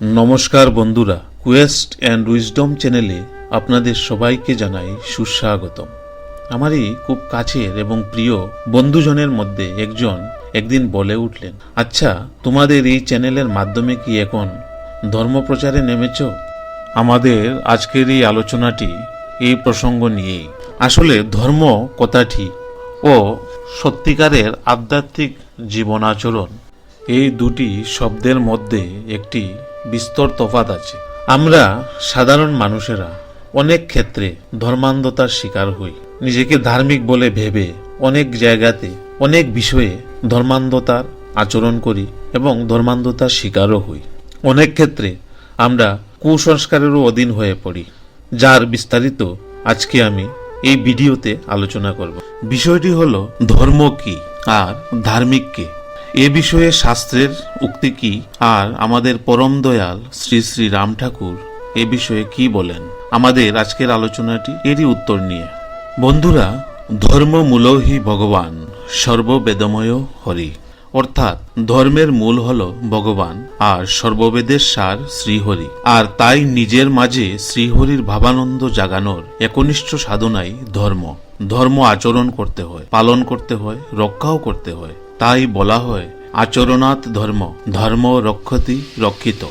নমস্কার বন্ধুরা quest and wisdom চ্যানেলে আপনাদের সবাইকে জানাই সুস্বাগতম। আমারই খুব কাছের এবং প্রিয় বন্ধুজনের মধ্যে একজন একদিন বলে উঠলেন আচ্ছা তোমাদের এই চ্যানেলের মাধ্যমে কি এখন ধর্মপ্রচারে নেমেছ? আমাদের আজকের এই আলোচনাটি, এই প্রসঙ্গ নিয়েই। আসলে ধর্ম কথাটি ও সত্যিকারের আধ্যাত্মিক জীবনাচরণ এই দুটি শব্দের মধ্যে একটি বিস্তর তফাত আছে। আমরা সাধারণ মানুষেরা অনেক ক্ষেত্রে ধর্মান্ধতার শিকার হই। নিজেকে ধার্মিক বলে ভেবে অনেক জায়গাতে অনেক বিষয়ে ধর্মান্ধতার আচরণ করি এবং ধর্মান্ধতার শিকারও হই। অনেক ক্ষেত্রে আমরা কুসংস্কারেরও অধীন হয়ে পড়ি, যার বিস্তারিত আজকে আমি এই ভিডিওতে আলোচনা করব। বিষয়টি হলো ধর্ম কি আর ধার্মিক কে? এ বিষয়ে শাস্ত্রের উক্তি কি? আর আমাদের পরম দয়াল শ্রী শ্রী রাম ঠাকুর এ বিষয়ে কি বলেন? আমাদের আজকের আলোচনাটি এরই উত্তর নিয়ে। বন্ধুরা ধর্ম মূলহি ভগবান, সর্ববেদময় হরি। অর্থাৎ ধর্মের মূল হল ভগবান আর সর্ববেদের সার শ্রীহরি। আর তাই নিজের মাঝে শ্রীহরির ভাবানন্দ জাগানোর একনিষ্ঠ সাধনাই ধর্ম। ধর্ম আচরণ করতে হয়, পালন করতে হয়, রক্ষাও করতে হয়। তাই বলা হয়, আচরণাৎ ধর্ম ধর্ম রক্ষতি রক্ষিত।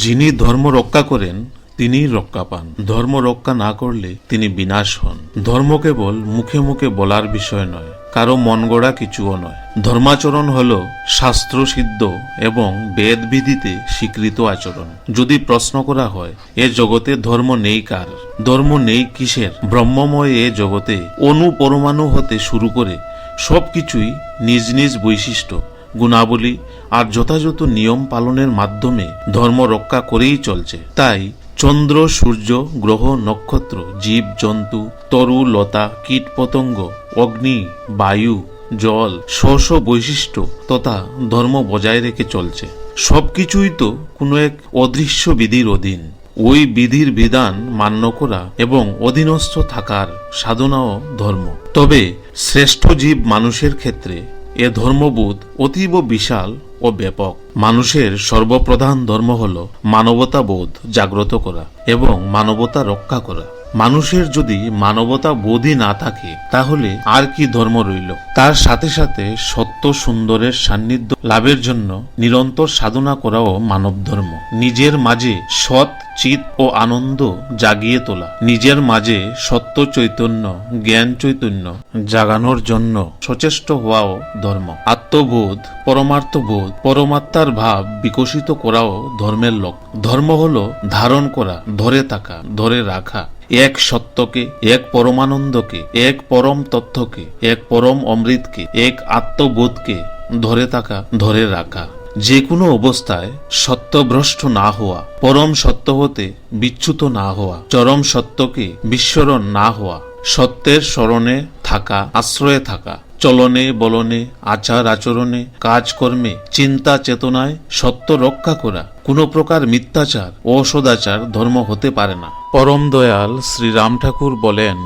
যিনি ধর্ম রক্ষা করেন, তিনি রক্ষা পান। ধর্ম রক্ষা না করলে তিনি বিনাশ হন। ধর্ম কেবল মুখে মুখে বলার বিষয় নয়, কারও মন গড়া কিছুও নয়। ধর্মাচরণ হল শাস্ত্র সিদ্ধ এবং বেদবিধিতে স্বীকৃত আচরণ। যদি প্রশ্ন করা হয়, এ জগতে ধর্ম নেই কার? ধর্ম নেই কিসের? ব্রহ্মময় এ জগতে অনু পরমাণু হতে শুরু করে সবকিছুই নিজ নিজ বৈশিষ্ট্য, গুণাবলী আর যথাযথ নিয়ম পালনের মাধ্যমে ধর্ম রক্ষা করেই চলছে। তাই চন্দ্র, সূর্য, গ্রহ, নক্ষত্র, জীব, জন্তু, তরু, লতা, কীট, পতঙ্গ, অগ্নি, বায়ু, জল, স্ব স্ব বৈশিষ্ট্য তথা ধর্ম বজায় রেখে চলছে। সবকিছুই তো কোনো এক অদৃশ্য বিধির অধীন। ওই বিধির বিধান মান্য করা এবং অধীনস্থ থাকার সাধনাও ধর্ম। তবে শ্রেষ্ঠ জীব মানুষের ক্ষেত্রে এ ধর্মবোধ অতীব বিশাল ও ব্যাপক। মানুষের সর্বপ্রধান ধর্ম হল মানবতা বোধ জাগ্রত করা এবং মানবতা রক্ষা করা। মানুষের যদি মানবতা বোধই না থাকে, তাহলে আর কি ধর্ম রইল? তার সাথে সাথে সত্য সুন্দরের সান্নিধ্য লাভের জন্য নিরন্তর সাধনা করাও মানব ধর্ম নিজের মাঝে সৎ চিত ও আনন্দ জাগিয়ে তোলা। নিজের মাঝে সত্য চৈতন্য, জ্ঞান চৈতন্য জাগানোর জন্য সচেষ্ট হওয়াও ধর্ম। আত্মবোধ, পরমার্থবোধ, পরমাত্মার ভাব বিকশিত করাও ধর্মের লোক ধর্ম হলো ধারণ করা, ধরে থাকা, ধরে রাখা। এক সত্যকে, এক পরমানন্দকে, এক পরম তথ্যকে এক পরম অমৃতকে, এক আত্মবোধকে ধরে থাকা, ধরে রাখা। যে কোনো অবস্থায় সত্যভ্রষ্ট না হওয়া, পরম সত্য হতে বিচ্যুত না হওয়া, চরম সত্যকে বিস্মরণ না হওয়া, সত্যের স্মরণে থাকা, আশ্রয়ে থাকা, চলনে, বলনে, আচার আচরণে, কাজকর্মে, চিন্তা চেতনায় সত্য রক্ষা করা, কোনো প্রকার মিথ্যাচার ও সদাচার ধর্ম হতে পারে না। পরম দয়াল শ্রী রাম ঠাকুর বলেন,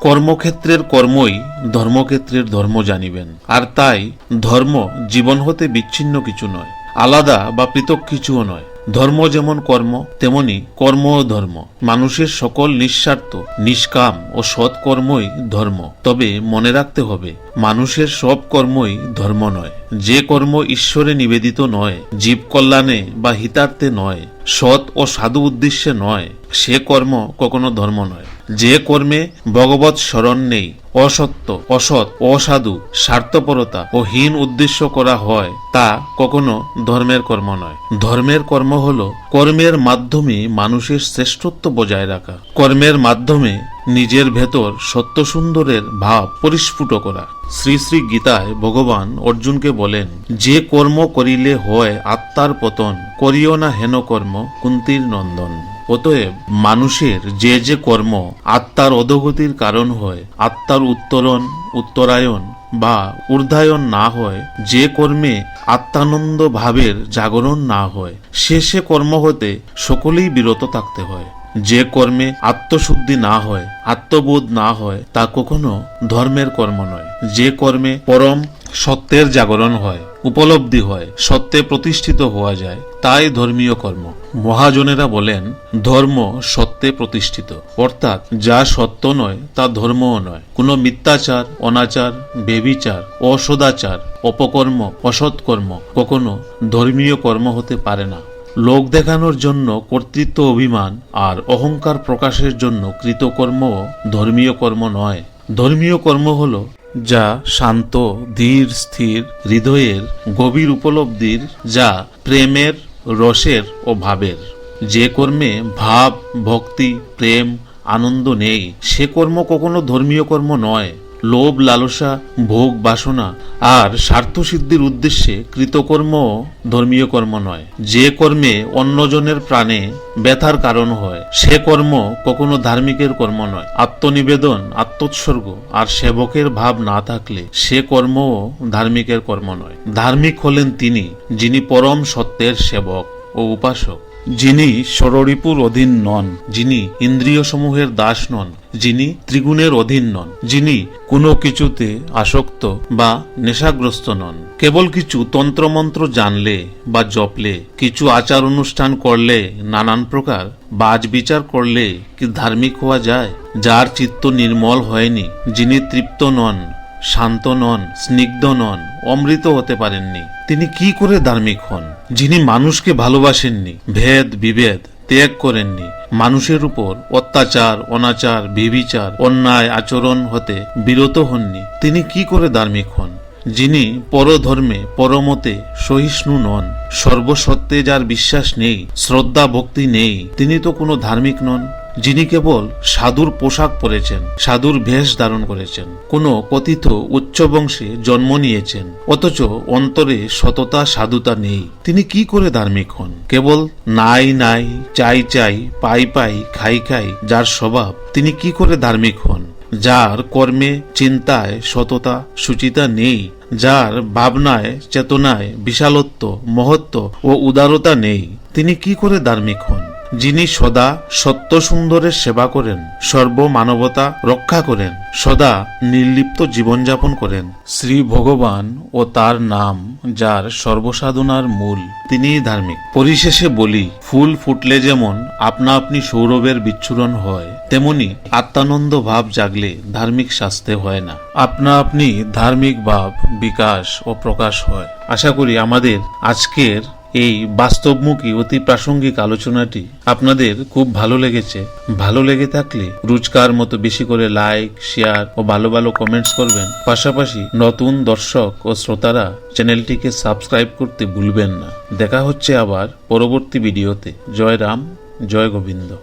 কর্মক্ষেত্রের কর্মই ধর্মক্ষেত্রের ধর্ম জানিবেন। আর তাই ধর্ম জীবন হতে বিচ্ছিন্ন কিছু নয়। আলাদা বা পৃথক কিছুও নয়। ধর্ম যেমন কর্ম, তেমনি কর্মও ধর্ম। মানুষের সকল নিঃস্বার্থ, নিষ্কাম ও সৎ কর্মই ধর্ম। তবে মনে রাখতে হবে, মানুষের সব কর্মই ধর্ম নয়। যে কর্ম ঈশ্বরে নিবেদিত নয় জীব কল্যাণে বা হিতার্থে নয়, সৎ ও সাধু উদ্দেশ্যে নয়, সে কর্ম কখনো ধর্ম নয়। যে কর্মে ভগবত স্মরণ নেই অসত্য, অসৎ, অসাধু, স্বার্থপরতা ও হীন উদ্দেশ্য করা হয়, তা কখনো ধর্মের কর্ম নয়। ধর্মের কর্ম হল কর্মের মাধ্যমে মানুষের শ্রেষ্ঠত্ব বজায় রাখা। কর্মের মাধ্যমে নিজের ভেতর সত্য সুন্দরের ভাব পরিস্ফুট করা। শ্রী শ্রী গীতায় ভগবান অর্জুনকে বলেন, যে কর্ম করিলে হয় আত্মার পতন, করিও না হেন কর্ম কুন্তির নন্দন। অতএব মানুষের যে যে কর্ম আত্মার অধগতির কারণ হয়, আত্মার উত্তরণ, উত্তরায়ণ বা ঊর্ধ্বায়ন না হয়, যে কর্মে আত্মানন্দ ভাবের জাগরণ না হয়, সে সে কর্ম হতে সকলেই বিরত থাকতে হয়। যে কর্মে আত্মশুদ্ধি না হয়, আত্মবোধ না হয়, তা কখনো ধর্মের কর্ম নয়। যে কর্মে পরম সত্যের জাগরণ হয় উপলব্ধি হয়, সত্যে প্রতিষ্ঠিত হওয়া যায়, তাই ধর্মীয় কর্ম। মহাজনেরা বলেন, ধর্ম সত্যে প্রতিষ্ঠিত। অর্থাৎ যা সত্য নয়, তা ধর্মও নয়। কোনো মিথ্যাচার, অনাচার, বেবিচার, অসদাচার, অপকর্ম, অসৎকর্ম কখনো ধর্মীয় কর্ম হতে পারে না। লোক দেখানোর জন্য কর্তৃত্ব অভিমান আর অহংকার প্রকাশের জন্য কৃতকর্ম ধর্মীয় কর্ম নয়। ধর্মীয় কর্ম হল যা শান্ত, ধীর, স্থির, হৃদয়ের, গভীর উপলব্ধির, যা প্রেমের, রসের ও ভাবের। যে কর্মে ভাব, ভক্তি, প্রেম, আনন্দ নেই, সে কর্ম কখনো ধর্মীয় কর্ম নয়। লোভ, লালসা, ভোগ, বাসনা আর স্বার্থসিদ্ধির উদ্দেশ্যে কৃতকর্ম ধর্মীয় কর্ম নয়। যে কর্মে অন্যজনের প্রাণে ব্যথার কারণ হয়, সে কর্ম কখনো ধার্মিকের কর্ম নয়। আত্মনিবেদন, আত্মোৎসর্গ আর সেবকের ভাব না থাকলে সে কর্মও ধার্মিকের কর্ম নয়। ধার্মিক হলেন তিনি, যিনি পরম সত্যের সেবক ও উপাসক। যিনি ষড়রিপুর অধীন নন, যিনি ইন্দ্রিয় সমূহের দাস নন, যিনি ত্রিগুণের অধীন নন, যিনি কোনো কিছুতে আসক্ত বা নেশাগ্রস্ত নন। কেবল কিছু তন্ত্রমন্ত্র জানলে বা জপলে, কিছু আচার অনুষ্ঠান করলে নানান প্রকার, বাজ বিচার করলে কি ধার্মিক হওয়া যায়? যার চিত্ত নির্মল হয়নি, যিনি তৃপ্ত নন শান্ত নন, স্নিগ্ধ নন, অমৃত হতে পারেননি। তিনি কি করে ধার্মিক হন? যিনি মানুষকে ভালোবাসেননি, ভেদ, বিভেদ ত্যাগ করেননি, মানুষের উপর অত্যাচার, অনাচার, বিবিচার, অন্যায় আচরণ হতে বিরত হননি, তিনি কি করে ধার্মিক হন? যিনি পরধর্মে, পরমতে সহিষ্ণু নন সর্বসত্ত্বে যার বিশ্বাস নেই শ্রদ্ধা ভক্তি নেই, তিনি তো কোনো ধার্মিক নন। যিনি কেবল সাধুর পোশাক পরেছেন, সাধুর ভেষ ধারণ করেছেন, কোনো কথিত উচ্চ বংশে জন্ম নিয়েছেন, অথচ অন্তরে সততা, সাধুতা নেই। তিনি কি করে ধার্মিক হন? কেবল নাই নাই, চাই চাই, পাই পাই, খাই খাই, যার স্বভাব তিনি কি করে ধার্মিক হন? যার কর্মে, চিন্তায় সততা, সুচিতা নেই, যার ভাবনায়, চেতনায় বিশালত্ব, মহত্ব ও উদারতা নেই, তিনি কি করে ধার্মিক হন? যিনি সদা সত্য সুন্দরের সেবা করেন সর্ব মানবতা রক্ষা করেন সদা নির্লিপ্ত জীবনযাপন করেন। শ্রী ভগবান ও তার নাম যার সর্বসাধনার মূল। তিনিই ধার্মিক। পরিশেষে বলি ফুল ফুটলে যেমন আপনা আপনি সৌরভের বিচ্ছুরণ হয় তেমনি আত্মানন্দ ভাব জাগলে ধার্মিক শাস্তে হয় না। আপনা আপনি ধার্মিক ভাব বিকাশ ও প্রকাশ হয়। আশা করি আমাদের আজকের এই বাস্তবমুখী, অতি প্রাসঙ্গিক আলোচনাটি আপনাদের খুব ভালো লেগেছে। ভালো লেগে থাকলে রোজকার মতো বেশি করে লাইক, শেয়ার ও ভালো ভালো কমেন্টস করবেন। পাশাপাশি নতুন দর্শক ও শ্রোতারা চ্যানেলটিকে সাবস্ক্রাইব করতে ভুলবেন না। দেখা হচ্ছে আবার পরবর্তী ভিডিওতে। জয় রাম, জয় গোবিন্দ।